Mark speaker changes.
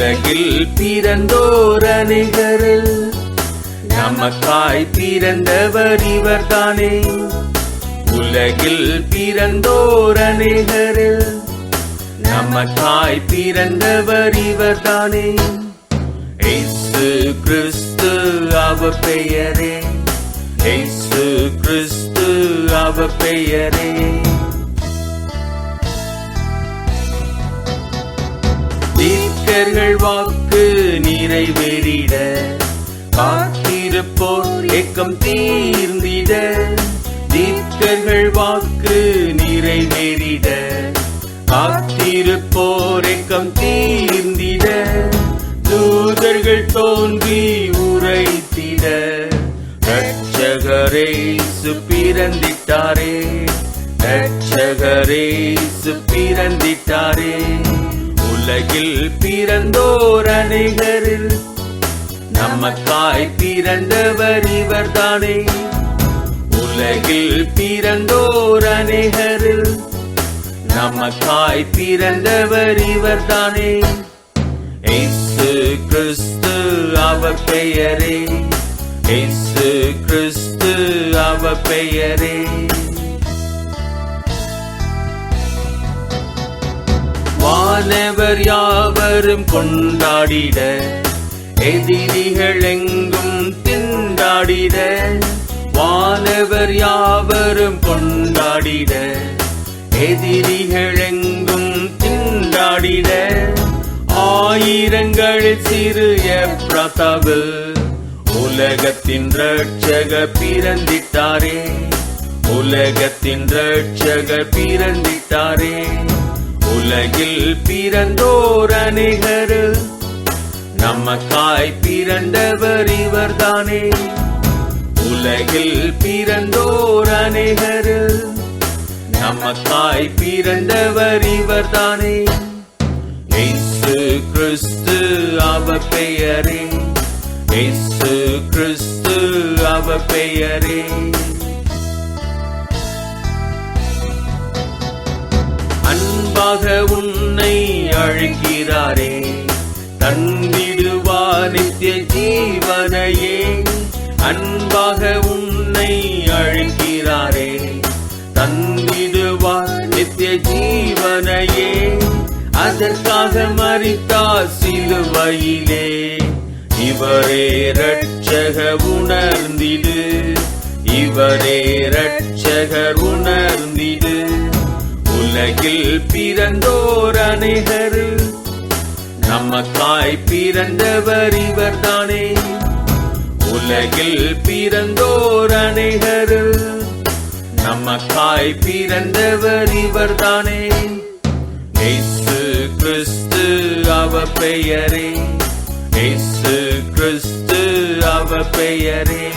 Speaker 1: உலகில் பிறந்தோர் அநேகரில் நமக்காய் பிறந்தவர் இவர்தானே. உலகில் பிறந்தோர் அநேகரில் நமக்காய் பிறந்தவர் இவர்தானே. இயேசு கிறிஸ்து அவ பெயரே. இயேசு கிறிஸ்து அவ பெயரே. மனிதர்கள் வாக்கு நிறைவேறிட காத்திருப்போர் ஏக்கம் தீர்ந்திட. தீர்க்கர்கள் வாக்கு நிறைவேறிட காத்திருப்போர் ஏக்கம் தீர்ந்திட. தூதர்கள் தோன்றி உரைத்திட. ரட்சகரே சுப்பிரந்திட்டாரே ரட்சகரே சுப்பிரந்திட்டாரே உலகில் பிறந்தோர் அனைவரில் நமக்காய் பிறந்தவர் இவர்தானே. உலகில் பிறந்தோர் அநேகரில் நமக்காய் பிறந்தவர் இவர்தானே. இயேசு கிறிஸ்து அவர் பெயரே. இயேசு கிறிஸ்து அவர் பெயரே. வானவர் யாவரும் கொண்டாடிட எதிரிகள் எங்கும் திண்டாடிட வானவர் யாவரும் கொண்டாடிட எதிரிகள் எங்கும் திண்டாடிட ஆயிரங்கள் சிறிய பிரதவு உலகத்தின் ரட்சக பிறந்திட்டாரே உலகத்தின் ரட்சக பிறந்திட்டாரே. உலகில் பிறந்தோர் அநேகர். நமக்காய் பிறந்தவர் இவர்தானே. உலகில் பிறந்தோர் அநேகர். நமக்காய் பிறந்தவர் இவர்தானே. இயேசு கிறிஸ்து அவர் பெயரே. இயேசு கிறிஸ்து அவர் பெயரே. அன்பாக உன்னை அழைக்கிறாரே. தந்திடுவா நித்திய ஜீவனையே. அன்பாக உன்னை அழைக்கிறாரே. தந்திடுவார் நித்திய ஜீவனையே. அதற்காக மறித்தா சிலுவையிலே. இவரே ரட்சக உணர்ந்திடு. இவரே ரட்சகர் உணர்ந்திடு. உலகில் பிறந்தோர் அநேகர். நமக்காய் பிறந்தவர் இவர் தானே உலகில் பிறந்தோர் அநேகர். நமக்காய் பிறந்தவர் இவர்தானே. இயேசு கிறிஸ்து அவ பெயரே. இயேசு கிறிஸ்து அவ பெயரே.